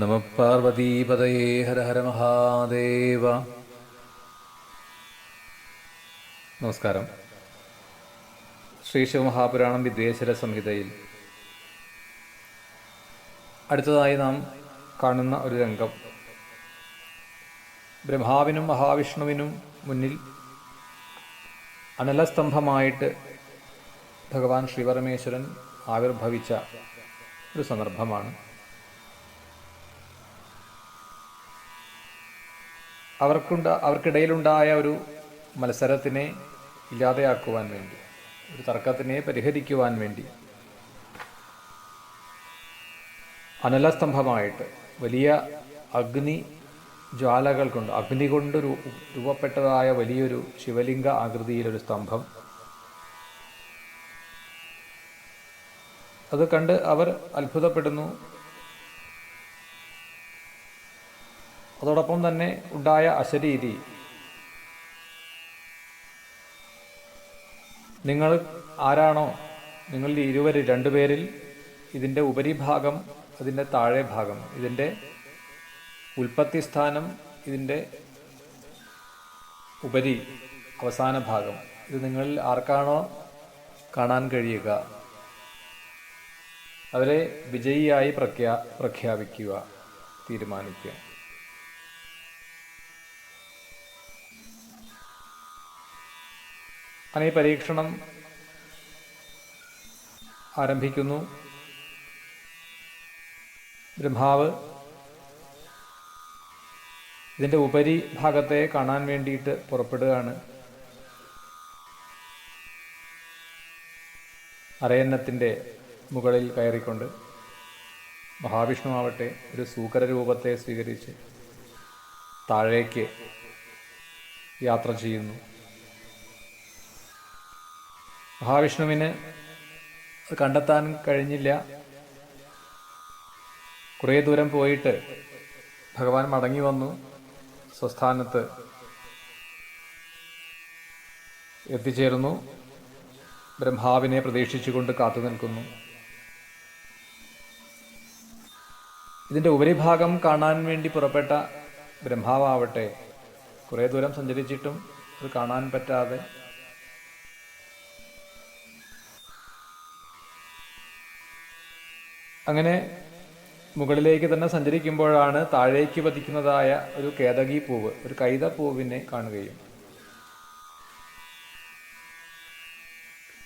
നമ പാർവതീപതയേ ഹര ഹര മഹാദേവ നമസ്കാരം ശ്രീ ശിവമഹാപുരാണം വിദ്വേശ്വര സംഹിതയിൽ അടുത്തതായി നാം കാണുന്ന ഒരു രംഗം. ബ്രഹ്മാവിനും മഹാവിഷ്ണുവിനും മുന്നിൽ അനലസ്തംഭമായിട്ട് ഭഗവാൻ ശ്രീപരമേശ്വരൻ ആവിർഭവിച്ച ഒരു സന്ദർഭമാണ്. അവർക്കുണ്ട അവർക്കിടയിലുണ്ടായ ഒരു മത്സരത്തിനെ ഇല്ലാതെയാക്കുവാൻ വേണ്ടി ഒരു തർക്കത്തിനെ പരിഹരിക്കുവാൻ വേണ്ടി അനലസ്തംഭമായിട്ട് വലിയ അഗ്നി ജ്വാലകൾ കൊണ്ട് അഗ്നി കൊണ്ട് രൂപപ്പെട്ടതായ വലിയൊരു ശിവലിംഗ ആകൃതിയിലൊരു സ്തംഭം. അത് കണ്ട് അവർ അത്ഭുതപ്പെടുന്നു. അതോടൊപ്പം തന്നെ ഉണ്ടായ അശരീതി നിങ്ങൾ ആരാണോ? നിങ്ങളിൽ ഇരുവരിൽ രണ്ടുപേരിൽ ഇതിന്റെ ഉപരിഭാഗം അതിന്റെ താഴെ ഭാഗം ഇതിന്റെ ഉൽപ്പത്തി സ്ഥാനം ഇതിന്റെ ഉപരി അവസാന ഭാഗം. ഇത് നിങ്ങളിൽ ആർക്കാണോ കാണാൻ കഴിയുക? അവരെ വിജയിയായി പ്രഖ്യാ പ്രഖ്യാപിക്കുക തീരുമാനിക്കുക. അങ്ങനെ ഈ പരീക്ഷണം ആരംഭിക്കുന്നു. ബ്രഹ്മാവ് ഇതിന്റെ ഉപരി ഭാഗത്തെ കാണാൻ വേണ്ടിയിട്ട് പുറപ്പെടുകയാണ്. അരയന്നത്തിന്റെ മുകളിൽ കയറിക്കൊണ്ട് മഹാവിഷ്ണു ആവട്ടെ ഒരു സൂകര രൂപത്തെ സ്വീകരിച്ച് താഴേക്ക് യാത്ര ചെയ്യുന്നു. മഹാവിഷ്ണുവിന് കണ്ടെത്താൻ കഴിഞ്ഞില്ല. കുറേ ദൂരം പോയിട്ട് ഭഗവാൻ മടങ്ങി വന്നു സ്വസ്ഥാനത്ത്. എത്തിച്ചേർന്നു. ബ്രഹ്മാവിനെ പ്രതീക്ഷിച്ചുകൊണ്ട് കാത്തു നിൽക്കുന്നു. ഇതിന്റെ ഉപരിഭാഗം കാണാൻ വേണ്ടി പുറപ്പെട്ട ബ്രഹ്മാവാവട്ടെ കുറേ ദൂരം സഞ്ചരിച്ചിട്ടും അത് കാണാൻ പറ്റാതെ അങ്ങനെ മുകളിലേക്ക് തന്നെ സഞ്ചരിക്കുമ്പോഴാണ് താഴേക്ക് പതിക്കുന്നതായ ഒരു കേതകി പൂവ് ഒരു കൈത പൂവിനെ കാണുകയും.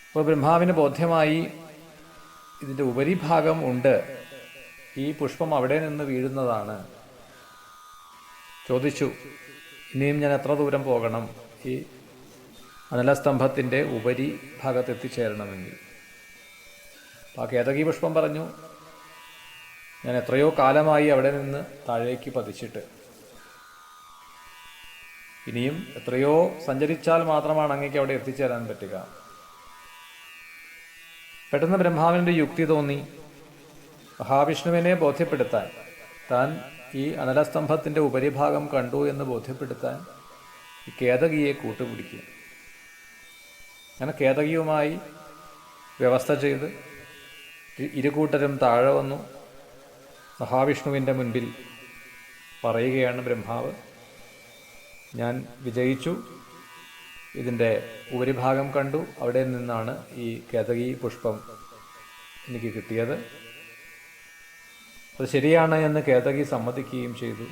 അപ്പോൾ ബ്രഹ്മാവിന് ബോധ്യമായി ഇതിന്റെ ഉപരിഭാഗം ഉണ്ട്. ഈ പുഷ്പം അവിടെ നിന്ന് വീഴുന്നതാണ്. ചോദിച്ചു ഇനിയും ഞാൻ എത്ര ദൂരം പോകണം? ഈ അനലസ്തംഭത്തിന്റെ ഉപരി ഭാഗത്ത് എത്തിച്ചേരണമെങ്കിൽ അപ്പോൾ ആ കേതകി പുഷ്പം പറഞ്ഞു ഞാൻ എത്രയോ കാലമായി അവിടെ നിന്ന് താഴേക്ക് പതിച്ചിട്ട്. ഇനിയും എത്രയോ സഞ്ചരിച്ചാൽ മാത്രമാണ് അങ്ങേക്ക് അവിടെ എത്തിച്ചേരാൻ പറ്റുക. പെട്ടെന്ന് ബ്രഹ്മാവിന്റെ യുക്തി തോന്നി. മഹാവിഷ്ണുവിനെ ബോധ്യപ്പെടുത്താൻ താൻ ഈ അനലസ്തംഭത്തിന്റെ ഉപരിഭാഗം കണ്ടു എന്ന് ബോധ്യപ്പെടുത്താൻ ഈ കേതകിയെ കൂട്ടുപിടിക്കുക അങ്ങനെ കേതകിയുമായി വ്യവസ്ഥ ചെയ്ത് ഇരുകൂട്ടരും താഴെ വന്നു. മഹാവിഷ്ണുവിന്റെ മുൻപിൽ പറയുകയാണ് ബ്രഹ്മാവ്. ഞാൻ വിജയിച്ചു. ഇതിന്റെ ഉപരിഭാഗം കണ്ടു. അവിടെ നിന്നാണ് ഈ കേതകി പുഷ്പം എനിക്ക് കിട്ടിയത്. അത് ശരിയാണ് എന്ന് കേതകി സമ്മതിക്കുകയും ചെയ്തു.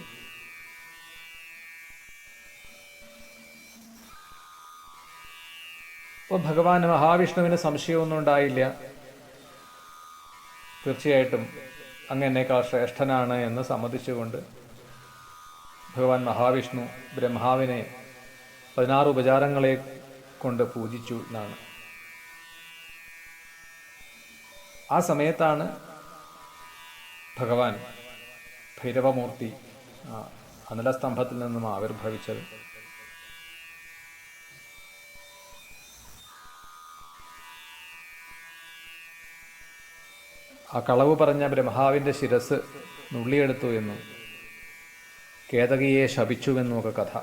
അപ്പോൾ ഭഗവാൻ മഹാവിഷ്ണുവിന് സംശയമൊന്നും ഉണ്ടായില്ല. തീർച്ചയായിട്ടും അങ്ങ് എന്നേക്കാൾ ശ്രേഷ്ഠനാണ് എന്ന് സമ്മതിച്ചുകൊണ്ട് ഭഗവാൻ മഹാവിഷ്ണു ബ്രഹ്മാവിനെ പതിനാറ് ഉപചാരങ്ങളെ കൊണ്ട് പൂജിച്ചു എന്നാണ്. ആ സമയത്താണ് ഭഗവാൻ ഭൈരവമൂർത്തി അനലസ്തംഭത്തിൽ നിന്നും ആവിർഭവിച്ചത്. ആ കളവ് പറഞ്ഞ ബ്രഹ്മാവിന്റെ ശിരസ് നുള്ളിയെടുത്തു എന്നും കേതകിയെ ശപിച്ചുവെന്നുമൊക്കെ കഥ.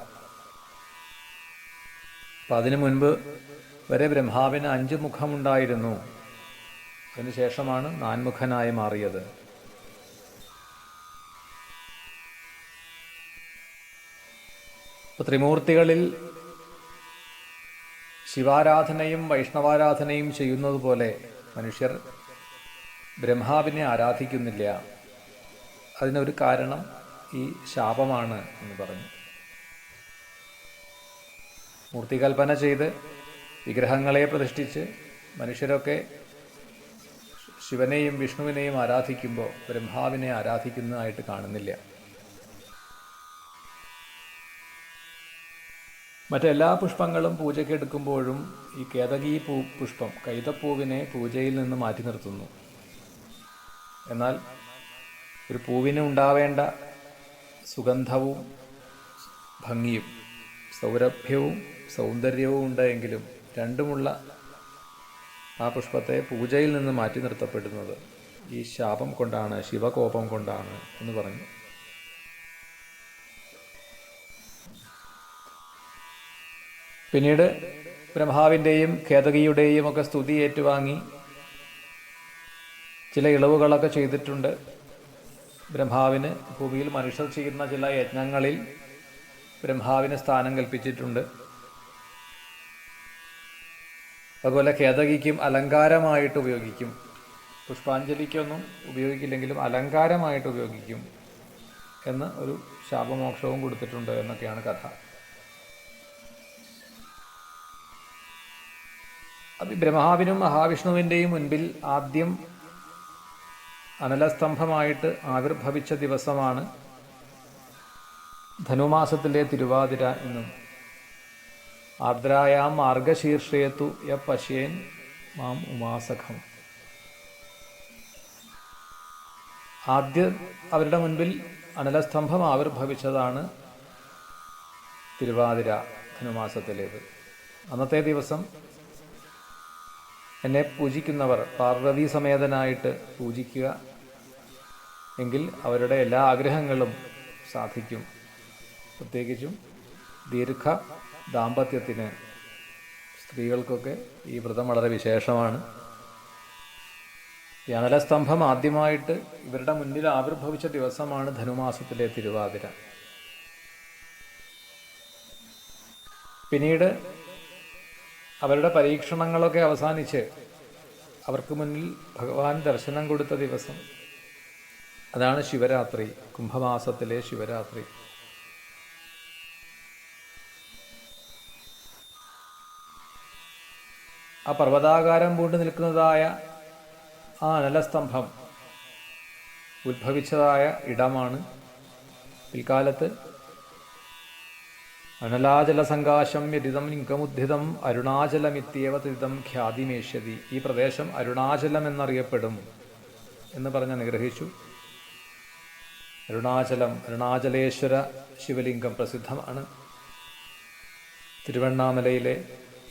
അപ്പം അതിനു മുൻപ് വരെ ബ്രഹ്മാവിന് അഞ്ച് മുഖമുണ്ടായിരുന്നു. അതിനുശേഷമാണ് നാൻമുഖനായി മാറിയത്. ഇപ്പോൾ ത്രിമൂർത്തികളിൽ ശിവാരാധനയും വൈഷ്ണവാരാധനയും ചെയ്യുന്നത് പോലെ മനുഷ്യർ ബ്രഹ്മാവിനെ ആരാധിക്കുന്നില്ല. അതിനൊരു കാരണം ഈ ശാപമാണ് എന്ന് പറഞ്ഞു. മൂർത്തികൽപ്പന ചെയ്ത് വിഗ്രഹങ്ങളെ പ്രതിഷ്ഠിച്ച് മനുഷ്യരൊക്കെ ശിവനെയും വിഷ്ണുവിനെയും ആരാധിക്കുമ്പോൾ ബ്രഹ്മാവിനെ ആരാധിക്കുന്നതായിട്ട് കാണുന്നില്ല. മറ്റെല്ലാ പുഷ്പങ്ങളും പൂജയ്ക്ക് എടുക്കുമ്പോഴും ഈ കേതകി പൂ പുഷ്പം കൈതപ്പൂവിനെ പൂജയിൽ നിന്ന് മാറ്റി നിർത്തുന്നു. എന്നാൽ ഒരു പൂവിന് ഉണ്ടാവേണ്ട സുഗന്ധവും ഭംഗിയും സൗരഭ്യവും സൗന്ദര്യവും ഉണ്ടെങ്കിലും രണ്ടുമുള്ള ആ പുഷ്പത്തെ പൂജയിൽ നിന്ന് മാറ്റി നിർത്തപ്പെടുന്നത് ഈ ശാപം കൊണ്ടാണ് ശിവകോപം കൊണ്ടാണ് എന്ന് പറഞ്ഞു. പിന്നീട് ബ്രഹ്മാവിന്റെയും ഖേതകിയുടെയും ഒക്കെ സ്തുതി ഏറ്റുവാങ്ങി ചില ഇളവുകളൊക്കെ ചെയ്തിട്ടുണ്ട്. ബ്രഹ്മാവിന് ഭൂമിയിൽ മനുഷ്യർ ചെയ്യുന്ന ചില യജ്ഞങ്ങളിൽ ബ്രഹ്മാവിന് സ്ഥാനം കൽപ്പിച്ചിട്ടുണ്ട്. അതുപോലെ കേതകിക്കും അലങ്കാരമായിട്ട് ഉപയോഗിക്കും. പുഷ്പാഞ്ജലിക്കൊന്നും ഉപയോഗിക്കില്ലെങ്കിലും അലങ്കാരമായിട്ട് ഉപയോഗിക്കും എന്ന് ഒരു ശാപമോക്ഷവും കൊടുത്തിട്ടുണ്ട് എന്നൊക്കെയാണ് കഥ. അത് ബ്രഹ്മാവിനും മഹാവിഷ്ണുവിന്റെയും മുൻപിൽ ആദ്യം അനലസ്തംഭമായിട്ട് ആവിർഭവിച്ച ദിവസമാണ് ധനുമാസത്തിലെ തിരുവാതിര എന്നും. ആർദ്രായാം മാർഗശീർഷേത്തു യ പശ്യേൻ മാം ഉമാസഖം. ആദ്യ അവരുടെ മുൻപിൽ അനലസ്തംഭം ആവിർഭവിച്ചതാണ് തിരുവാതിര ധനുമാസത്തിലേത്. അന്നത്തെ ദിവസം എന്നെ പൂജിക്കുന്നവർ പാർവതി സമേതനായിട്ട് പൂജിക്കുക എങ്കിൽ അവരുടെ എല്ലാ ആഗ്രഹങ്ങളും സാധിക്കും. പ്രത്യേകിച്ചും ദീർഘ ദാമ്പത്യത്തിന് സ്ത്രീകൾക്കൊക്കെ ഈ വ്രതം വളരെ വിശേഷമാണ്. ഈ അനലസ്തംഭം ആദ്യമായിട്ട് ഇവരുടെ മുന്നിൽ ആവിർഭവിച്ച ദിവസമാണ് ധനുമാസത്തിലെ തിരുവാതിര. പിന്നീട് അവരുടെ പരീക്ഷണങ്ങളൊക്കെ അവസാനിച്ച് അവർക്ക് മുന്നിൽ ഭഗവാൻ ദർശനം കൊടുത്ത ദിവസം. അതാണ് ശിവരാത്രി കുംഭമാസത്തിലെ ശിവരാത്രി. ആ പർവതാകാരം പൂണ്ടു നിൽക്കുന്നതായ ആ അനലസ്തംഭം ഉത്ഭവിച്ചതായ ഇടമാണ് പിൽക്കാലത്ത് അനലാചല സങ്കാശം യതിതം ലിംഗമുദ്ധിതം അരുണാചലമിത്യവ തിതം ഖ്യാതിമേഷ്യതി. ഈ പ്രദേശം അരുണാചലം എന്നറിയപ്പെടും എന്ന് പറഞ്ഞ് അനുഗ്രഹിച്ചു. അരുണാചലം അരുണാചലേശ്വര ശിവലിംഗം പ്രസിദ്ധമാണ്. തിരുവണ്ണാമലയിലെ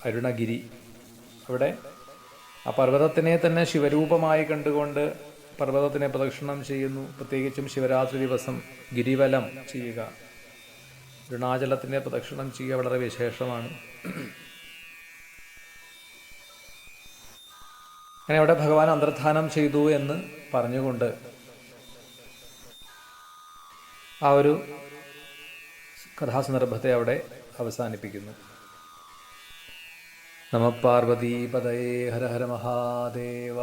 അരുണഗിരി. അവിടെ ആ പർവതത്തിനെ തന്നെ ശിവരൂപമായി കണ്ടുകൊണ്ട് പർവതത്തിനെ പ്രദക്ഷിണം ചെയ്യുന്നു. പ്രത്യേകിച്ചും ശിവരാത്രി ദിവസം ഗിരിവലം ചെയ്യുക. അരുണാചലത്തിന്റെ പ്രദക്ഷിണം ചെയ്യുക വളരെ വിശേഷമാണ്. അങ്ങനെ അവിടെ ഭഗവാൻ അന്തർധാനം ചെയ്തു എന്ന് പറഞ്ഞുകൊണ്ട് ആ ഒരു കഥാസന്ദർഭത്തെ അവിടെ അവസാനിപ്പിക്കുന്നു. നമ പാർവതീപതയേ ഹര ഹര മഹാദേവ.